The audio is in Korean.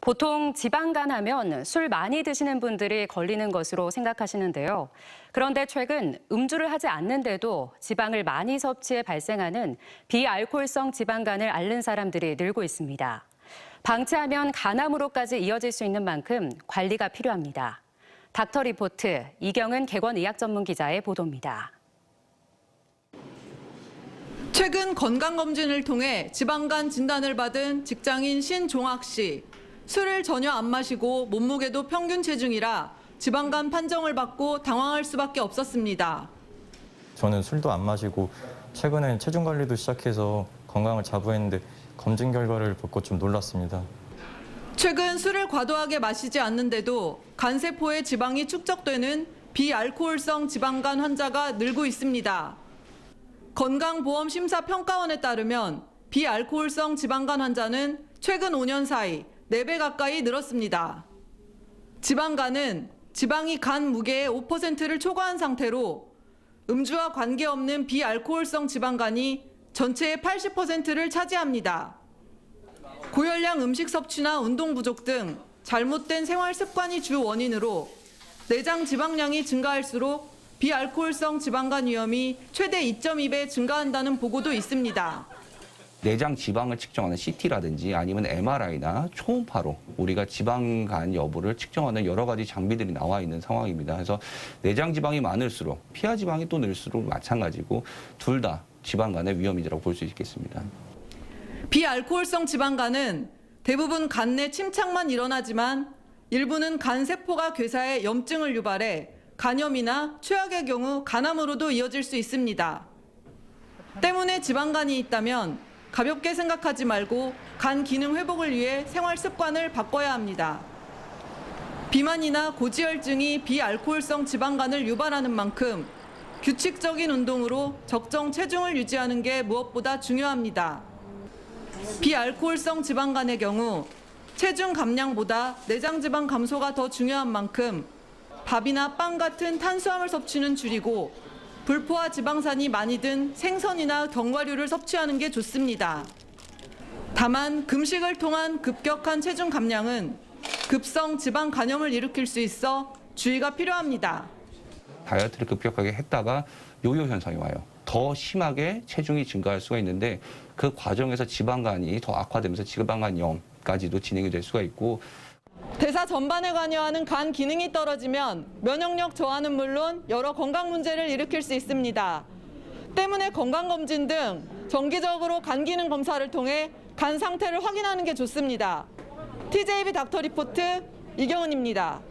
보통 지방간 하면 술 많이 드시는 분들이 걸리는 것으로 생각하시는데요. 그런데 최근 음주를 하지 않는데도 지방을 많이 섭취해 발생하는 비알코올성 지방간을 앓는 사람들이 늘고 있습니다. 방치하면 간암으로까지 이어질 수 있는 만큼 관리가 필요합니다. 닥터 리포트 이경은 개건 의학 전문 기자의 보도입니다. 최근 건강검진을 통해 지방간 진단을 받은 직장인 신종학 씨. 술을 전혀 안 마시고 몸무게도 평균 체중이라 지방간 판정을 받고 당황할 수밖에 없었습니다. 저는 술도 안 마시고 최근엔 체중 관리도 시작해서 건강을 자부했는데 검진 결과를 보고 좀 놀랐습니다. 최근 술을 과도하게 마시지 않는데도 간세포의 지방이 축적되는 비알코올성 지방간 환자가 늘고 있습니다. 건강보험심사평가원에 따르면 비알코올성 지방간 환자는 최근 5년 사이 4배 가까이 늘었습니다. 지방간은 지방이 간 무게의 5%를 초과한 상태로 음주와 관계없는 비알코올성 지방간이 전체의 80%를 차지합니다. 고열량 음식 섭취나 운동 부족 등 잘못된 생활 습관이 주 원인으로 내장 지방량이 증가할수록 비알코올성 지방간 위험이 최대 2.2배 증가한다는 보고도 있습니다. 내장 지방을 측정하는 CT라든지 아니면 MRI나 초음파로 우리가 지방 간 여부를 측정하는 여러 가지 장비들이 나와 있는 상황입니다. 그래서 내장 지방이 많을수록 피하 지방이 또 늘수록 마찬가지고 둘 다 지방 간의 위험이라고 볼 수 있겠습니다. 비알코올성 지방간은 대부분 간 내 침착만 일어나지만 일부는 간 세포가 괴사해 염증을 유발해 간염이나 최악의 경우 간암으로도 이어질 수 있습니다. 때문에 지방간이 있다면 가볍게 생각하지 말고 간 기능 회복을 위해 생활 습관을 바꿔야 합니다. 비만이나 고지혈증이 비알코올성 지방간을 유발하는 만큼 규칙적인 운동으로 적정 체중을 유지하는 게 무엇보다 중요합니다. 비알코올성 지방간의 경우 체중 감량보다 내장 지방 감소가 더 중요한 만큼 밥이나 빵 같은 탄수화물 섭취는 줄이고 불포화 지방산이 많이 든 생선이나 견과류를 섭취하는 게 좋습니다. 다만 금식을 통한 급격한 체중 감량은 급성 지방 간염을 일으킬 수 있어 주의가 필요합니다. 다이어트를 급격하게 했다가 요요 현상이 와요. 더 심하게 체중이 증가할 수가 있는데 그 과정에서 지방간이 더 악화되면서 지방간염까지도 진행이 될 수가 있고 대사 전반에 관여하는 간 기능이 떨어지면 면역력 저하는 물론 여러 건강 문제를 일으킬 수 있습니다. 때문에 건강검진 등 정기적으로 간 기능 검사를 통해 간 상태를 확인하는 게 좋습니다. TJB 닥터 리포트 이경은입니다.